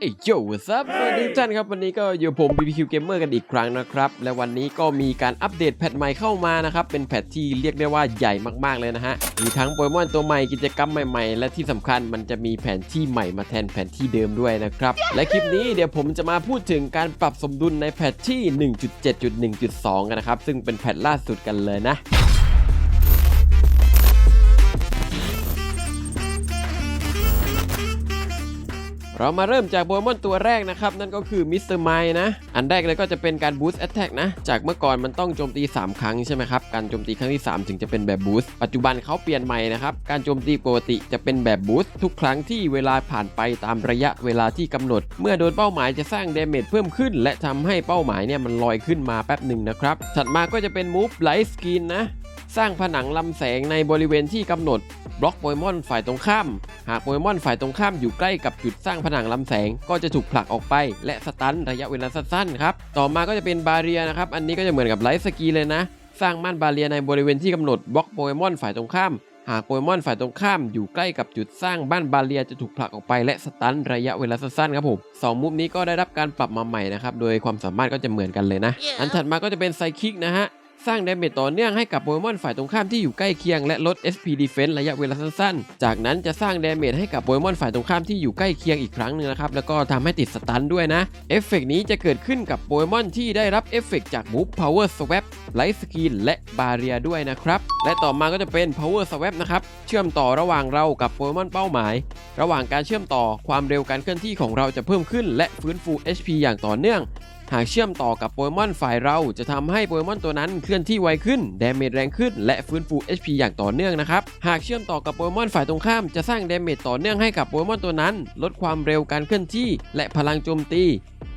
เอ้ยโยซับสวัสดีทุกท่านครับ วันนี้ก็อยู่ผม BBQ Gamer กันอีกครั้งนะครับ และวันนี้ก็มีการอัปเดตแพทใหม่เข้ามานะครับ เป็นแพทที่เรียกได้ว่าใหญ่มากๆเลยนะฮะ มีทั้งโปเกมอนตัวใหม่กิจกรรมใหม่ๆ และที่สำคัญมันจะมีแผนที่ใหม่มาแทนแผนที่เดิมด้วยนะครับ และคลิปนี้เดี๋ยวผมจะมาพูดถึงการปรับสมดุลในแพทที่ 1.7.1.2 กันนะครับ ซึ่งเป็นแพทล่าสุดกันเลยนะ เรามาเริ่มจากโปเกมอนตัวแรกนะครับ นั่นก็คือมิสเตอร์ไมนะ อันแรกเลยก็จะเป็นการบูสต์แอตแทกนะ จากเมื่อก่อนมันต้องโจมตี 3 ครั้งใช่ไหมครับ การโจมตีครั้งที่ 3 ถึงจะเป็นแบบบูสต์ปัจจุบันเขาเปลี่ยนใหม่นะครับ การโจมตีปกติจะเป็นแบบบูสต์ทุกครั้งที่เวลาผ่านไปตามระยะเวลาที่กำหนด เมื่อโดนเป้าหมายจะสร้างเดเมจเพิ่มขึ้น และทำให้เป้าหมายเนี่ยมันลอยขึ้นมาแป๊บหนึ่งนะครับถัดมาก็จะเป็นมูฟไลท์สกรีนนะสร้างผนังลำแสงในบริเวณที่กำหนด บล็อกโปเกมอนฝ่ายตรงข้าม หากโปเกมอนฝ่ายตรงข้ามอยู่ใกล้กับจุดสร้างผนังลำแสง ก็จะถูกผลักออกไป และสตันระยะเวลาสั้นๆครับ ต่อมาก็จะเป็นบาเรียนะครับ อันนี้ก็จะเหมือนกับไลท์สกีเลยนะ สร้างม่านบาเรียในบริเวณที่กำหนดบล็อกโปเกมอนฝ่ายตรงข้าม หากโปเกมอนฝ่ายตรงข้ามอยู่ใกล้กับจุดสร้างบ้านบาเรียจะถูกผลักออกไปและสตันระยะเวลาสั้นๆครับผมสองมุมนี้ก็ได้รับการปรับมาใหม่นะครับ โดยความสามารถก็จะเหมือนกันเลยนะ อันถัดมาก็จะเป็นไซคิกนะฮะ สร้างดาเมจต่อเนื่องให้กับโปเกมอนฝ่ายตรงข้ามที่อยู่ใกล้เคียงและลด SP Defense ระยะเวลาสั้นๆ จากนั้นจะสร้างดาเมจให้กับโปเกมอนฝ่ายตรงข้ามที่อยู่ใกล้เคียงอีกครั้งหนึ่งนะครับแล้วก็ทำให้ติดสตันด้วยนะเอฟเฟกต์นี้จะเกิดขึ้นกับโปเกมอนที่ได้รับเอฟเฟกต์จาก Move Power Swap Light Skin และ Barrier ด้วยนะครับและต่อมาก็จะเป็น Power Swap นะครับเชื่อมต่อระหว่างเรากับโปเกมอนเป้าหมาย ระหว่างการเชื่อมต่อความเร็วการเคลื่อนที่ของเราจะเพิ่มขึ้น และฟื้นฟู HP อย่างต่อเนื่อง หากเชื่อมต่อกับโปเกมอนฝ่ายเราจะทำให้โปเกมอนตัวนั้นเคลื่อนที่ไวขึ้น ดาเมจแรงขึ้น และฟื้นฟู HP อย่างต่อเนื่องนะครับ หากเชื่อมต่อกับโปเกมอนฝ่ายตรงข้ามจะสร้างดาเมจต่อเนื่องให้กับโปเกมอนตัวนั้น ลดความเร็วการเคลื่อนที่ และพลังโจมตี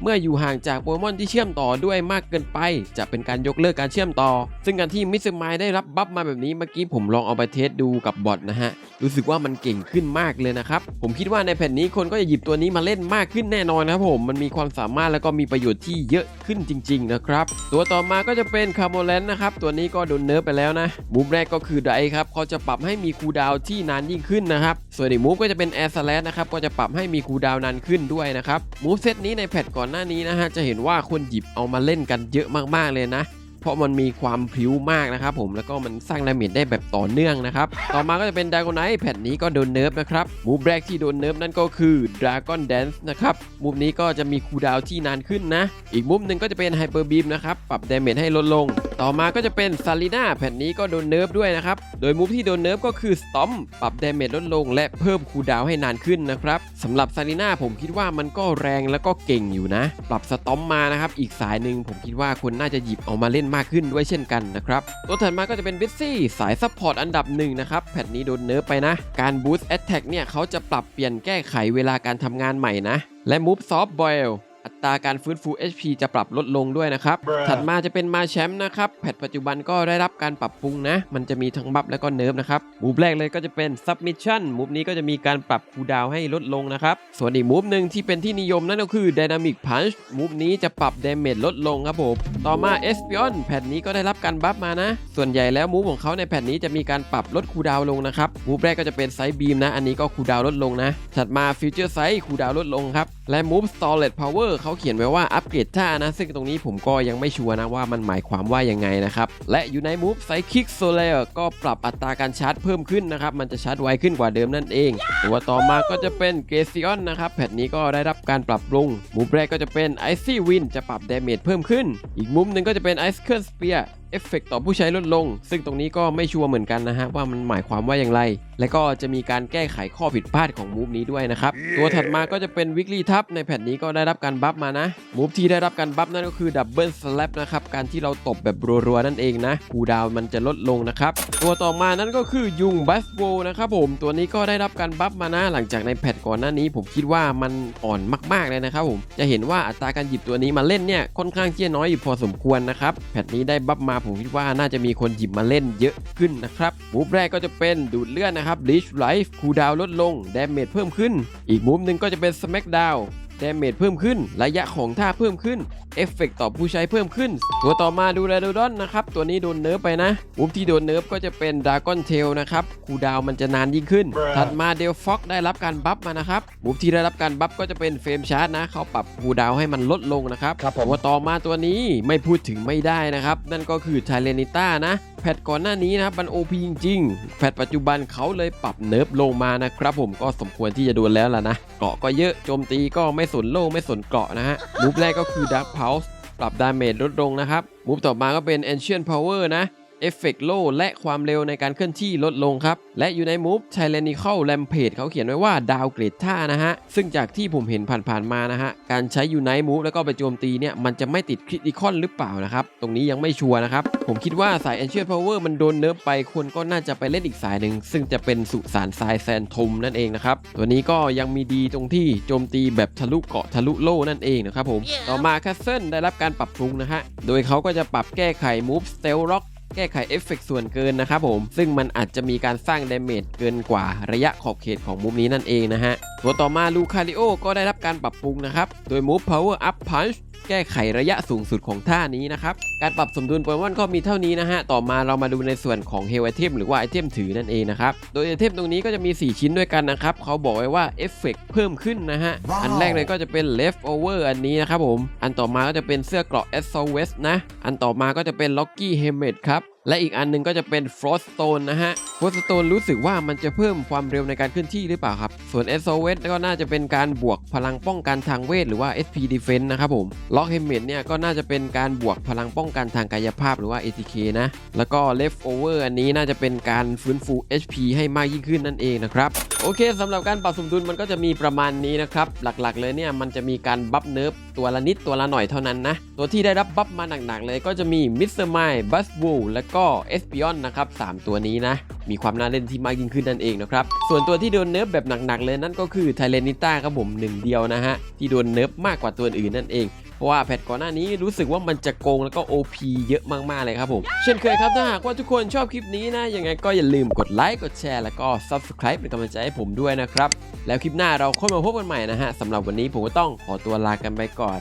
เมื่ออยู่ห่างจากโปเกมอนที่เชื่อมต่อด้วยมากเกินไป จะเป็นการยกเลิกการเชื่อมต่อ ซึ่งการที่มิสเตอร์ไมได้รับบัฟมาแบบนี้เมื่อกี้ผมลองเอาไปเทสดูกับบอทนะฮะรู้สึกว่ามันเก่งขึ้นมากเลยนะครับผมคิดว่าในแผ่นนี้คนก็จะหยิบตัวนี้มาเล่นมากขึ้นแน่นอนครับผมมันมีความสามารถแล้วก็มีประโยชน์ที่เยอะขึ้นจริงๆนะครับ ตัวต่อมาก็จะเป็นคาร์โมแลนนะครับ ตัวนี้ก็โดนเนิร์ฟไปแล้วนะมูฟแรกก็คือไดครับเขาจะปรับให้มีคูดาวที่นานยิ่งขึ้นนะครับ ส่วนอีกมูฟก็จะเป็นแอร์สแลชนะครับก็จะปรับให้มีคูดาวนานขึ้นด้วยนะครับมูฟเซตนี้ในแพทก่อนหน้านี้นะฮะจะเห็นว่าคนหยิบเอามาเล่นกันเยอะมากๆเลยนะ เพราะมันมีความพริ้วมากนะครับผมแล้วก็มันสร้างดาเมจได้แบบต่อเนื่องนะครับ ต่อมาก็จะเป็นด a ก o น i แผ่นนี้ก็โดนเนิร์ฟนะครับมูฟแรกที่โดนเนิร์ฟนั่นก็คือ Dragon Dance นะครับมูฟนี้ก็จะมีคูลดาวที่นานขึ้นนะ อีกมุมหนึ่งก็จะเป็น Hyper Beam นะครับปรับดาเมจให้ลดลง ต่อมาก็จะเป็นซา l ีนาแผ่นนี้ก็โดนเนิร์ฟด้วยนะครับโดยมูฟที่โดนเนิร์ฟก็คือ Stomp ปรับดาเมจลดลง และเพิ่มคูลดาวให้นานขึ้นนะครับสำหรับซา l ีนาผมคิดว่ามันก็แรงแล้วก็เก่งอยู่นะ ปรับสตอมมานะครับอีกสายหนึ่งผมคิดว่าคนน่าจะหยิบเอามาเล่นมากขึ้นด้วยเช่นกันนะครับ ตัวถัดมาก็จะเป็นบิซซี่สายซัพพอร์ตอันดับหนึ่งนะครับแพทนี้โดนเนิร์ฟไปนะ การบูสต์แอตแทกเนี่ยเขาจะปรับเปลี่ยนแก้ไขเวลาการทำงานใหม่นะ และมูฟซอฟต์บอล อัตราการฟื้นฟู HP จะปรับลดลงด้วยนะครับ ถัดมาจะเป็นมาแชมป์นะครับ แพทปัจจุบันก็ได้รับการปรับปรุงนะ มันจะมีทั้งบัฟและก็เนิร์ฟนะครับ มูฟแรกเลยก็จะเป็น Submission มูฟนี้ก็จะมีการปรับคูลดาวน์ให้ลดลงนะครับ ส่วนอีกมูฟหนึ่งที่เป็นที่นิยมนั่นก็คือ Dynamic Punch มูฟนี้จะปรับดาเมจลดลงครับผม ต่อมา Espion แผ่นนี้ก็ได้รับการบัฟมานะ ส่วนใหญ่แล้วมูฟของเขาในแผ่นนี้จะมีการปรับลดคูลดาวน์ลงนะครับ มูฟแรกก็จะเป็นไซบี e มนะ อันนี้ก็คูลดาวน์ลดลงนะ ถัดมา Future Sight คูลดาวน์ลดลงครับและ Move Solid Power เขาเขียนไว้ว่าอัปเกรดท่านะ ซึ่งตรงนี้ผมก็ยังไม่ชัวร์นะว่ามันหมายความว่ายังไงนะครับ และอยู่ใน Move Psychic Solar ก็ปรับอัตราการชาร์จเพิ่มขึ้นนะครับ มันจะชาร์จไวขึ้นกว่าเดิมนั่นเอง ตัวต่อมาก็จะเป็น g a c e o n นะครับแผ่นนี้ก็ได้รับการปรับปรุงมูฟแรกก็จะเป็น Icy Wind จะปรับ Damage เพิ่มขึ้น อีกมุมหนึ่งก็จะเป็น Ice Curl Spear เอฟเฟกต่อผู้ใช้ลดลง ซึ่งตรงนี้ก็ไม่ชัวร์เหมือนกันนะฮะว่ามันหมายความว่าอย่างไร และก็จะมีการแก้ไขข้อผิดพลาดของมูฟนี้ด้วยนะครับ ตัวถัดมาก็จะเป็นวิกฤ y ทับในแผ่นนี้ก็ได้รับการบัฟมานะมูฟที่ได้รับการบัฟนั่นก็คือดับเบิลสแลปนะครับการที่เราตบแบบรัวๆนั่นเองนะคูลดาวน์มันจะลดลงนะครับตัวต่อมานั่นก็คือยุงบัสโวนะครับผมตัวนี้ก็ได้รับการบัฟมานะหลังจากในแพทก่อนหน้านี้ ผมคิดว่ามันอ่อนมากๆเลยนะครับผมจะเห็นว่าอัตราการหยิบตัวนี้มาเล่นเนี่ยค่อนข้างที่จะน้อยอยู่พอสมควรนะครับแพทนี้ได้บัฟมาผมคิดว่าน่าจะมีคนหยิบมาเล่นเยอะขึ้นนะครับมูฟแรกก็จะเป็นดูดเลือดนะครับ Leech Life คูดาวลดลงดาเมจเพิ่มขึ้น อีกมูฟหนึ่งก็จะเป็น Smackdown ดาเมจเพิ่มขึ้น ระยะของท่าเพิ่มขึ้น เอฟเฟกต่อผู้ใช้เพิ่มขึ้น ตัวต่อมาดูแลโดดอนนะครับ ตัวนี้โดนเนิร์ฟไปนะมูฟที่โดนเนิร์ฟก็จะเป็นดากอนเทลนะครับคูลดาวน์มันจะนานยิ่งขึ้น ถัดมาเดลฟ็อกได้รับการบัฟมานะครับมูฟที่ได้รับการบัฟก็จะเป็นเฟรมชาร์จนะเขาปรับคูลดาวน์ให้มันลดลงนะครับครับผมตัวต่อมาตัวนี้ไม่พูดถึงไม่ได้นะครับ นั่นก็คือไทเลนิต้านะแพทก่อนหน้านี้นะครับมันโอพีจริงๆแพทปัจจุบันเขาเลยปรับเนิร์ฟลงมานะครับผมก็สมควรที่จะโดนแล้วล่ะนะเกราะก็เยอะโจมตีก็ไม่สนโล่ไม่สนเกราะนะฮะมูฟแรกก็คือดักเพาส์ปรับดาเมจลดลงนะครับ มูฟต่อมาก็เป็น Ancient Power นะ เอฟเฟกโลและความเร็วในการเคลื่อนที่ลดลงครับ และอยู่ในมูฟ Tyrannical Rampage เขาเขียนไว้ว่าดาวเกรดท่านะฮะ ซึ่งจากที่ผมเห็นผ่านๆมานะฮะ การใช้ยูไนมูฟแล้วก็ไปโจมตีเนี่ยมันจะไม่ติดคริติคอนหรือเปล่านะครับ ตรงนี้ยังไม่ชัวร์นะครับ ผมคิดว่าสาย Ancient Power มันโดนเนิร์ฟไปคนก็น่าจะไปเล่นอีกสายหนึ่ง ซึ่งจะเป็นสุสานทรายแซนทมนั่นเองนะครับตัวนี้ก็ยังมีดีตรงที่โจมตีแบบทะลุเกาะทะลุโล่นั่นเองนะครับผมต่อมาแคสเซิลได้รับการปรับปรุงนะฮะโดยเขาก็จะปรับแก้ไข Move Stealth Rock แก้ไขเอฟเฟกต์ส่วนเกินนะครับผม ซึ่งมันอาจจะมีการสร้างดาเมจเกินกว่าระยะขอบเขตของมุมนี้นั่นเองนะฮะ ตัวต่อมาลูคาริโอก็ได้รับการปรับปรุงนะครับ โดย Move Power Up Punch แก้ไขระยะสูงสุดของท่านี้นะครับ การปรับสมดุลโปเกมอนก็มีเท่านี้นะฮะ ต่อมาเรามาดูในส่วนของเฮลไอเทมหรือว่าไอเทมถือนั่นเองนะครับ โดยไอเทมตรงนี้ก็จะมี 4 ชิ้นด้วยกันนะครับ เขาบอกไว้ว่าเอฟเฟกเพิ่มขึ้นนะฮะ อันแรกเลยก็จะเป็น leftover อันนี้นะครับผม อันต่อมาก็จะเป็นเสื้อเกราะ s o w e s นะ อันต่อมาก็จะเป็น Locky Helmet ครับ และอีกอันหนึงก็จะเป็น Froststone นะฮะ Froststone รู้สึกว่ามันจะเพิ่มความเร็วในการเคลื่อนที่หรือเปล่าครับ ส่วน SOS ก็น่าจะเป็นการบวกพลังป้องกันทางเวท หรือว่า SP Defense นะครับผม Lock Helmet เนี่ยก็น่าจะเป็นการบวกพลังป้องกันทางกายภาพหรือว่า ATK นะ แล้วก็ Leftover อันนี้น่าจะเป็นการฟื้นฟู HP ให้มากยิ่งขึ้นนั่นเองนะครับ โอเคสำหรับการปรับสมดุลมันก็จะมีประมาณนี้นะครับ หลักๆ เลยเนี่ยมันจะมีการบัฟเนิร์ฟ ตัวละนิดตัวละหน่อยเท่านั้นนะ ตัวที่ได้รับบัฟมาหนักๆเลยก็จะมี Mr. m i บัสบูและก็เอสปิออนนะครับ3ตัวนี้นะ มีความน่าเล่นที่มากยิ่งขึ้นนั่นเองนะครับ ส่วนตัวที่โดนเนิร์ฟแบบหนักๆเลยนั่นก็คือไทเลนิต้าครับผมหนึ่งเดียวนะฮะที่โดนเนิร์ฟมากกว่าตัวอื่นนั่นเอง ราะว่าแพทก่อนหน้านี้รู้สึกว่ามันจะโกงแล้วก็ OP เยอะมากๆเลยครับผม เช่นเคยครับถ้าหากว่าทุกคนชอบคลิปนี้นะยังไงก็อย่าลืมกดไลค์กดแชร์แล้วก็ Subscribe เป็นกำลังใจให้ผมด้วยนะครับ แล้วคลิปหน้าเราค่อยมาพบกันใหม่นะฮะสำหรับวันนี้ผมก็ต้องขอตัวลากันไปก่อน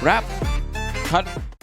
ครับคัด